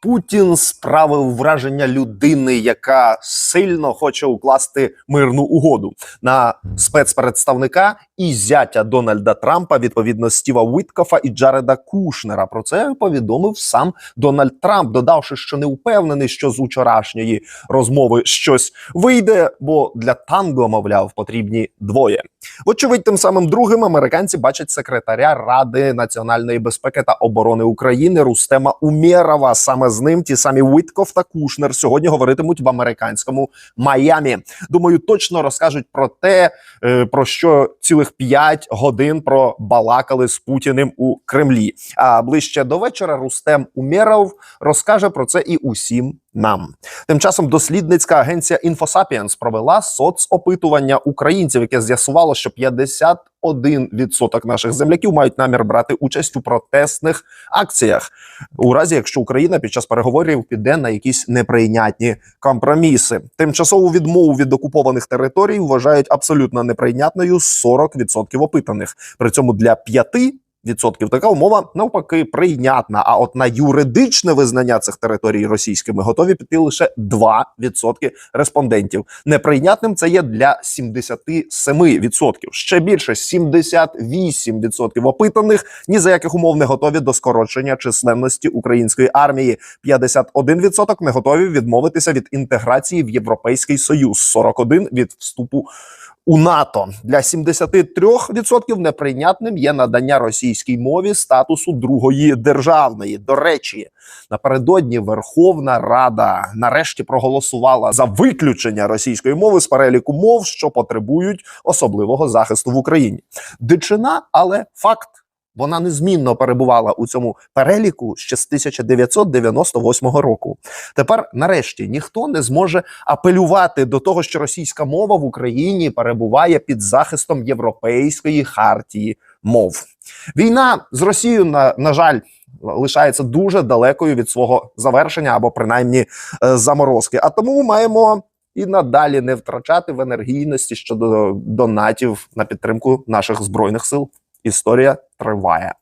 Путін справив враження людини, яка сильно хоче укласти мирну угоду. На спецпредставника і зятя Дональда Трампа, відповідно Стіва Уіткофа і Джареда Кушнера. Про це повідомив сам Дональд Трамп, додавши, що не впевнений, що з учорашньої розмови щось вийде, бо для танго, мовляв, потрібні двоє. Вочевидь, тим самим другим американці бачать секретаря Ради національної безпеки та оборони України Рустема Умєрова. Саме з ним ті самі Уітков та Кушнер сьогодні говоритимуть в американському Майамі. Думаю, точно розкажуть про те, е, про що цілих 5 годин пробалакали з Путіним у Кремлі. А ближче до вечора Рустем Умєров розкаже про це і усім нам. Тим часом дослідницька агенція InfoSapiens провела соцопитування українців, яке з'ясувало, що 51% наших земляків мають намір брати участь у протестних акціях, у разі якщо Україна під час переговорів піде на якісь неприйнятні компроміси. Тимчасову відмову від окупованих територій вважають абсолютно неприйнятною 40% опитаних. При цьому для 5% Відсотків така умова навпаки прийнятна. А от на юридичне визнання цих територій російськими готові піти лише 2% респондентів. Неприйнятним це є для 77%. Ще більше 78% опитаних ні за яких умов не готові до скорочення численності української армії. 51% не готові відмовитися від інтеграції в Європейський Союз. 41% від вступу у НАТО для 73% неприйнятним є надання російській мові статусу другої державної. До речі, напередодні Верховна Рада нарешті проголосувала за виключення російської мови з переліку мов, що потребують особливого захисту в Україні. Дичина, але факт. Вона незмінно перебувала у цьому переліку ще з 1998 року. Тепер, нарешті, ніхто не зможе апелювати до того, що російська мова в Україні перебуває під захистом Європейської хартії мов. Війна з Росією, на, на жаль, лишається дуже далекою від свого завершення або принаймні е, заморозки. А тому маємо. І надалі не втрачати в енергійності щодо донатів на підтримку наших збройних сил. Історія триває.